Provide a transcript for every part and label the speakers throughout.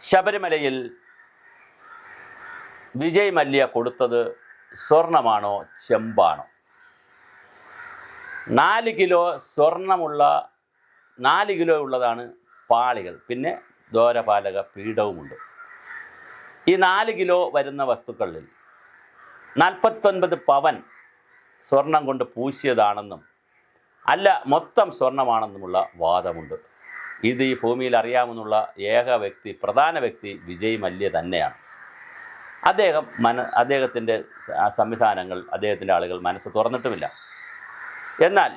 Speaker 1: ശബരിമലയിൽ വിജയ് മല്യ കൊടുത്തത് സ്വർണമാണോ ചെമ്പാണോ? നാല് കിലോ സ്വർണമുള്ള നാല് കിലോ ഉള്ളതാണ് പാളികൾ. പിന്നെ ദോരപാലക പീഠവുമുണ്ട്. ഈ നാല് കിലോ വരുന്ന വസ്തുക്കളിൽ നാൽപ്പത്തൊൻപത് പവൻ സ്വർണം കൊണ്ട് പൂശിയതാണെന്നും അല്ല മൊത്തം സ്വർണമാണെന്നുമുള്ള വാദമുണ്ട്. ഇത് ഈ ഭൂമിയിൽ അറിയാമെന്നുള്ള ഏക വ്യക്തി പ്രധാന വ്യക്തി വിജയ് മല്യ തന്നെയാണ്. അദ്ദേഹം മന അദ്ദേഹത്തിന്റെ സംവിധാനങ്ങൾ അദ്ദേഹത്തിന്റെ ആളുകൾ മനസ്സ് തുറന്നിട്ടുമില്ല. എന്നാൽ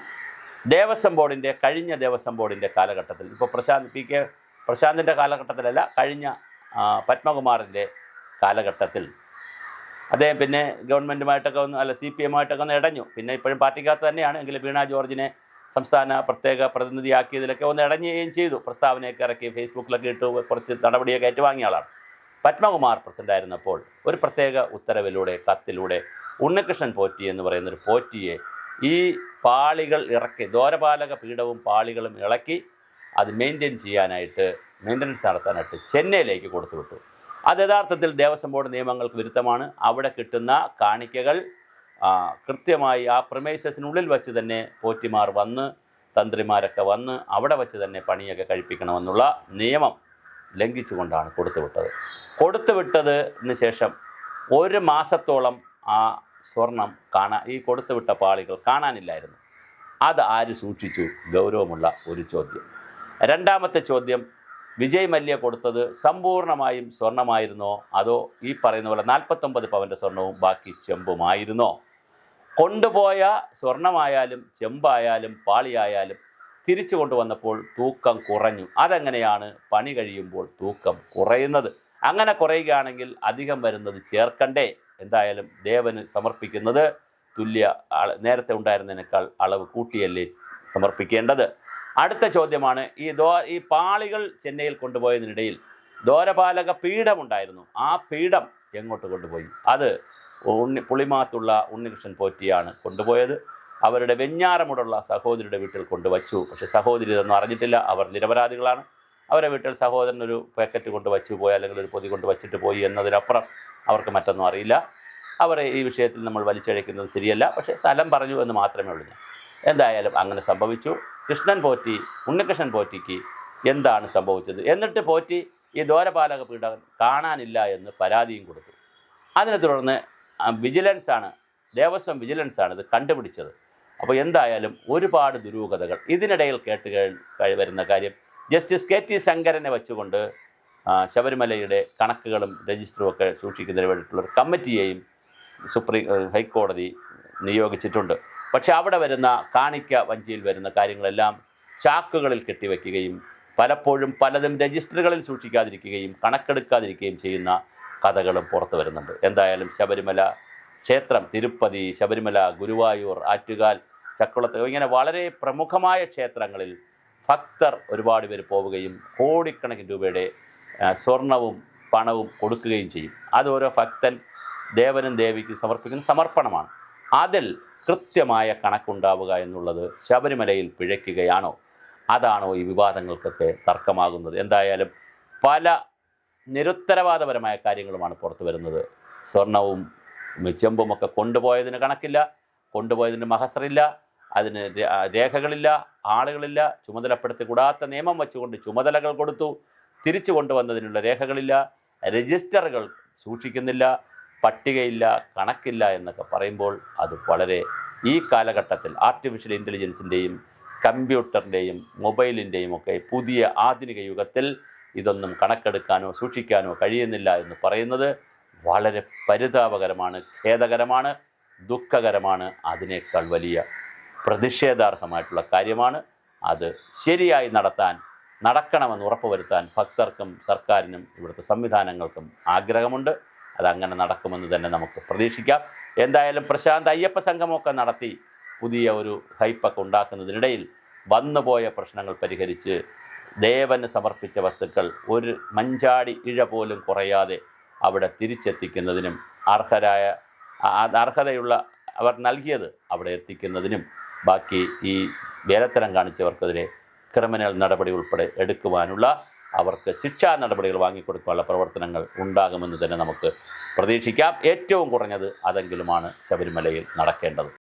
Speaker 1: ദേവസ്വം ബോർഡിന്റെ കഴിഞ്ഞ ദേവസ്വം ബോർഡിന്റെ കാലഘട്ടത്തിൽ ഇപ്പോൾ പ്രശാന്ത് പി കെ പ്രശാന്തിന്റെ കാലഘട്ടത്തിലല്ല കഴിഞ്ഞ പത്മകുമാറിന്റെ കാലഘട്ടത്തിൽ അദ്ദേഹം പിന്നെ ഗവൺമെന്റുമായിട്ടൊക്കെ ഒന്ന് അല്ല സി പി എമ്മായിട്ടൊക്കെ ഒന്ന് ഇടഞ്ഞു. പിന്നെ ഇപ്പോഴും പാർട്ടിക്കകത്ത് തന്നെയാണ്. എങ്കിലും വീണ ജോർജിനെ സംസ്ഥാന പ്രത്യേക പ്രതിനിധിയാക്കിയതിലൊക്കെ ഒന്ന് ഇടഞ്ഞുകയും ചെയ്തു. പ്രസ്താവനയൊക്കെ ഇറക്കി ഫേസ്ബുക്കിലൊക്കെ ഇട്ട് കുറച്ച് നടപടിയൊക്കെ ഏറ്റുവാങ്ങിയ ആളാണ്. പത്മകുമാർ പ്രസിഡന്റ് ആയിരുന്നപ്പോൾ ഒരു പ്രത്യേക ഉത്തരവിലൂടെ കത്തിലൂടെ ഉണ്ണികൃഷ്ണൻ പോറ്റി എന്ന് പറയുന്ന ഒരു പോറ്റിയെ ഈ പാളികൾ ഇറക്കി ദോരപാലക പീഠവും പാളികളും ഇളക്കി അത് മെയിന്റെയിൻ ചെയ്യാനായിട്ട് മെയിന്റനൻസ് നടത്താനായിട്ട് ചെന്നൈയിലേക്ക് കൊടുത്തുവിട്ടു. അത് യഥാർത്ഥത്തിൽ ദേവസ്വം ബോർഡ് നിയമങ്ങൾക്ക് വിരുദ്ധമാണ്. അവിടെ കിട്ടുന്ന കാണിക്കകൾ കൃത്യമായി ആ പ്രമേസസിനുള്ളിൽ വച്ച് തന്നെ പോറ്റിമാർ വന്ന് തന്ത്രിമാരൊക്കെ വന്ന് അവിടെ വച്ച് തന്നെ പണിയൊക്കെ കഴിപ്പിക്കണമെന്നുള്ള നിയമം ലംഘിച്ചുകൊണ്ടാണ് കൊടുത്തുവിട്ടത്. കൊടുത്തുവിട്ടതിന് ശേഷം ഒരു മാസത്തോളം ആ സ്വർണം കാണാൻ ഈ കൊടുത്തുവിട്ട പാളികൾ കാണാനില്ലായിരുന്നു. അത് ആര് സൂക്ഷിച്ചു? ഗൗരവമുള്ള ഒരു ചോദ്യം. രണ്ടാമത്തെ ചോദ്യം വിജയ് മല്യ കൊടുത്തത് സമ്പൂർണമായും സ്വർണമായിരുന്നോ? അതോ ഈ പറയുന്ന പോലെ നാൽപ്പത്തൊമ്പത് പവന്റെ സ്വർണവും ബാക്കി ചെമ്പുമായിരുന്നോ? കൊണ്ടുപോയ സ്വർണമായാലും ചെമ്പായാലും പാളിയായാലും തിരിച്ചു കൊണ്ടുവന്നപ്പോൾ തൂക്കം കുറഞ്ഞു. അതെങ്ങനെയാണ് പണി കഴിയുമ്പോൾ തൂക്കം കുറയുന്നത്? അങ്ങനെ കുറയുകയാണെങ്കിൽ അധികം വരുന്നത് ചേർക്കണ്ടേ? എന്തായാലും ദേവന് സമർപ്പിക്കുന്നത് തുല്യ നേരത്തെ ഉണ്ടായിരുന്നതിനേക്കാൾ അളവ് കൂട്ടിയല്ലേ സമർപ്പിക്കേണ്ടത്. അടുത്ത ചോദ്യമാണ് ഈ ദോ ഈ പാളികൾ ചെന്നൈയിൽ കൊണ്ടുപോയതിനിടയിൽ ദോരപാലക പീഠമുണ്ടായിരുന്നു. ആ പീഠം എങ്ങോട്ട് കൊണ്ടുപോയി? അത് ഉണ്ണി പുളിമാത്തുള്ള ഉണ്ണികൃഷ്ണൻ പോറ്റിയാണ് കൊണ്ടുപോയത്. അവരുടെ വെഞ്ഞാറമുടുള്ള സഹോദരിയുടെ വീട്ടിൽ കൊണ്ടുവച്ചു. പക്ഷെ സഹോദരി ഇതൊന്നും അറിഞ്ഞിട്ടില്ല. അവർ നിരപരാധികളാണ്. അവരെ വീട്ടിൽ സഹോദരൻ ഒരു പാക്കറ്റ് കൊണ്ട് വച്ചു പോയി അല്ലെങ്കിൽ ഒരു പൊതി കൊണ്ട് വച്ചിട്ട് പോയി എന്നതിനപ്പുറം അവർക്ക് മറ്റൊന്നും അറിയില്ല. അവരെ ഈ വിഷയത്തിൽ നമ്മൾ വലിച്ചഴക്കുന്നത് ശരിയല്ല. പക്ഷേ സ്ഥലം പറഞ്ഞു എന്ന് മാത്രമേ ഉള്ളൂ എന്തായാലും അങ്ങനെ സംഭവിച്ചു. കൃഷ്ണൻ പോറ്റി ഉണ്ണികൃഷ്ണൻ പോറ്റിക്ക് എന്താണ് സംഭവിച്ചത്? എന്നിട്ട് പോറ്റി ഈ ദ്വാരപാലക പീഠം കാണാനില്ല എന്ന് പരാതിയും കൊടുത്തു. അതിനെ തുടർന്ന് വിജിലൻസാണ് ദേവസ്വം വിജിലൻസ് ആണ് ഇത് കണ്ടുപിടിച്ചത്. അപ്പോൾ എന്തായാലും ഒരുപാട് ദുരൂഹതകൾ. ഇതിനിടയിൽ കേട്ട് വരുന്ന കാര്യം ജസ്റ്റിസ് കെ ടി ശങ്കരനെ വെച്ചുകൊണ്ട് ശബരിമലയുടെ കണക്കുകളും രജിസ്റ്ററും ഒക്കെ സൂക്ഷിക്കുന്നതിന് വേണ്ടിയിട്ടുള്ള ഒരു കമ്മിറ്റിയെയും സുപ്രീം ഹൈക്കോടതി നിയോഗിച്ചിട്ടുണ്ട്. പക്ഷേ അവിടെ വരുന്ന കാണിക്ക വഞ്ചിയിൽ വരുന്ന കാര്യങ്ങളെല്ലാം ചാക്കുകളിൽ കെട്ടിവെക്കുകയും പലപ്പോഴും പലതും രജിസ്റ്ററുകളിൽ സൂക്ഷിക്കാതിരിക്കുകയും കണക്കെടുക്കാതിരിക്കുകയും ചെയ്യുന്ന കഥകളും പുറത്തു വരുന്നുണ്ട്. എന്തായാലും ശബരിമല ക്ഷേത്രം തിരുപ്പതി ശബരിമല ഗുരുവായൂർ ആറ്റുകാൽ ചക്കുളത്ത് ഇങ്ങനെ വളരെ പ്രമുഖമായ ക്ഷേത്രങ്ങളിൽ ഭക്തർ ഒരുപാട് പേര് പോവുകയും കോടിക്കണക്കിന് രൂപയുടെ സ്വർണവും പണവും കൊടുക്കുകയും ചെയ്യും. അത് ഓരോ ഭക്തൻ ദേവനും ദേവിക്ക് സമർപ്പിക്കുന്ന സമർപ്പണമാണ്. അതിൽ കൃത്യമായ കണക്കുണ്ടാവുക എന്നുള്ളത് ശബരിമലയിൽ പിഴയ്ക്കുകയാണോ? അതാണോ ഈ വിവാദങ്ങൾക്കൊക്കെ തർക്കമാകുന്നത്? എന്തായാലും പല നിരുത്തരവാദപരമായ കാര്യങ്ങളുമാണ് പുറത്തു വരുന്നത്. സ്വർണവും ചെമ്പുമൊക്കെ കൊണ്ടുപോയതിന് കണക്കില്ല കൊണ്ടുപോയതിന് മഹസറില്ല അതിന് രേഖകളില്ല ആളുകളില്ല ചുമതലപ്പെടുത്തി കൂടാത്ത നിയമം വെച്ചുകൊണ്ട് ചുമതലകൾ കൊടുത്തു തിരിച്ചു കൊണ്ടുവന്നതിനുള്ള രേഖകളില്ല രജിസ്റ്ററുകൾ സൂക്ഷിക്കുന്നില്ല പട്ടികയില്ല കണക്കില്ല എന്നൊക്കെ പറയുമ്പോൾ അത് വളരെ ഈ കാലഘട്ടത്തിൽ ആർട്ടിഫിഷ്യൽ ഇന്റലിജൻസിന്റെയും കമ്പ്യൂട്ടറിന്റെയും മൊബൈലിന്റെയും ഒക്കെ പുതിയ ആധുനിക യുഗത്തിൽ ഇതൊന്നും കണക്കെടുക്കാനോ സൂക്ഷിക്കാനോ കഴിയുന്നില്ല എന്ന് പറയുന്നത് വളരെ പരിതാപകരമാണ് ഖേദകരമാണ് ദുഃഖകരമാണ്. അതിനേക്കാൾ വലിയ പ്രതിഷേധാർഹമായിട്ടുള്ള കാര്യമാണ് അത് ശരിയായി നടത്താൻ നടക്കണമെന്ന് ഉറപ്പുവരുത്താൻ ഭക്തർക്കും സർക്കാരിനും ഇവിടുത്തെ സംവിധാനങ്ങൾക്കും ആഗ്രഹമുണ്ട്. അതങ്ങനെ നടക്കുമെന്ന് തന്നെ നമുക്ക് പ്രതീക്ഷിക്കാം. എന്തായാലും പ്രശാന്ത് അയ്യപ്പ സംഘമൊക്കെ നടത്തി പുതിയ ഒരു ഹൈപ്പൊക്കെ ഉണ്ടാക്കുന്നതിനിടയിൽ വന്നുപോയ പ്രശ്നങ്ങൾ പരിഹരിച്ച് ദേവന് സമർപ്പിച്ച വസ്തുക്കൾ ഒരു മഞ്ചാടി ഇഴ പോലും കുറയാതെ അവിടെ തിരിച്ചെത്തിക്കുന്നതിനും അർഹരായ അർഹതയുള്ള അവർ നൽകിയത് അവിടെ എത്തിക്കുന്നതിനും ബാക്കി ഈ വേലത്തരം കാണിച്ചവർക്കെതിരെ ക്രിമിനൽ നടപടി ഉൾപ്പെടെ എടുക്കുവാനുള്ള അവർക്ക് ശിക്ഷാ നടപടികൾ വാങ്ങിക്കൊടുക്കാനുള്ള പ്രവർത്തനങ്ങൾ ഉണ്ടാകുമെന്ന് തന്നെ നമുക്ക് പ്രതീക്ഷിക്കാം. ഏറ്റവും കുറഞ്ഞത് അതെങ്കിലുമാണ് ശബരിമലയിൽ നടക്കേണ്ടത്.